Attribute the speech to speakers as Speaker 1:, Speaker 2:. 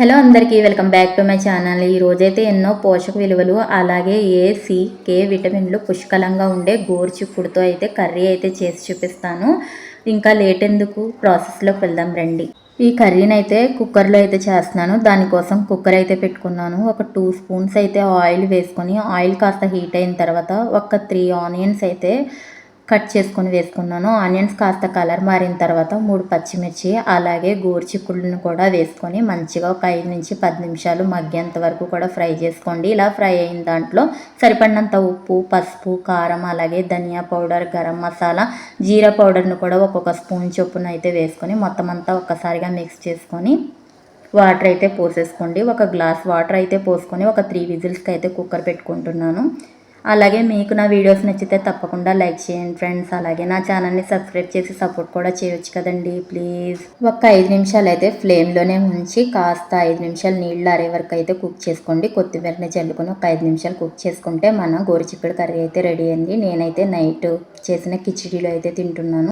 Speaker 1: Hello అందరికీ welcome back to my channel. ఈ రోజైతే ఎన్నో పోషక విలువలు అలాగే ఏ సి కే విటమిన్లు పుష్కలంగా ఉండే గోరుచిక్కుడుతో అయితే కర్రీ అయితే చేసి చూపిస్తాను. ఇంకా లేట్ ఎందుకు? ప్రాసెస్లోకి వెళ్దాం రండి. ఈ కర్రీని అయితే కుక్కర్లో అయితే చేస్తున్నాను. దానికోసం కుక్కర్ అయితే పెట్టుకున్నాను. ఒక టూ స్పూన్స్ అయితే ఆయిల్ వేసుకొని ఆయిల్ కాస్త హీట్ అయిన తర్వాత ఒక త్రీ ఆనియన్స్ అయితే కట్ చేసుకొని వేసుకున్నాను. ఆనియన్స్ కాస్త కలర్ మారిన తర్వాత మూడు పచ్చిమిర్చి అలాగే గోరుచిక్కుళ్ళను కూడా వేసుకొని మంచిగా ఒక ఐదు నుంచి పది నిమిషాలు మగ్గేంత వరకు కూడా ఫ్రై చేసుకోండి. ఇలా ఫ్రై అయిన దాంట్లో సరిపడినంత ఉప్పు పసుపు కారం అలాగే ధనియా పౌడర్ గరం మసాలా జీరా పౌడర్ను కూడా ఒక్కొక్క స్పూన్ చొప్పున అయితే వేసుకొని మొత్తం అంతా ఒక్కసారిగా మిక్స్ చేసుకొని వాటర్ అయితే పోసేసుకోండి. ఒక గ్లాస్ వాటర్ అయితే పోసుకొని ఒక త్రీ విజిల్స్కి అయితే కుక్కర్ పెట్టుకుంటున్నాను. అలాగే మీకు నా వీడియోస్ నచ్చితే తప్పకుండా లైక్ చేయండి ఫ్రెండ్స్. అలాగే నా ఛానల్ని సబ్స్క్రైబ్ చేసి సపోర్ట్ కూడా చేయొచ్చు కదండి ప్లీజ్. ఒక ఐదు నిమిషాలు అయితే ఫ్లేమ్లోనే ఉంచి కాస్త ఐదు నిమిషాలు నీళ్ళు అరే వరకు అయితే కుక్ చేసుకోండి. కొత్తిమీరని చల్లుకొని ఒక ఐదు నిమిషాలు కుక్ చేసుకుంటే మన గోరుచిక్కుడు కర్రీ అయితే రెడీ అయింది. నేనైతే నైట్ చేసిన కిచిడీలో అయితే తింటున్నాను.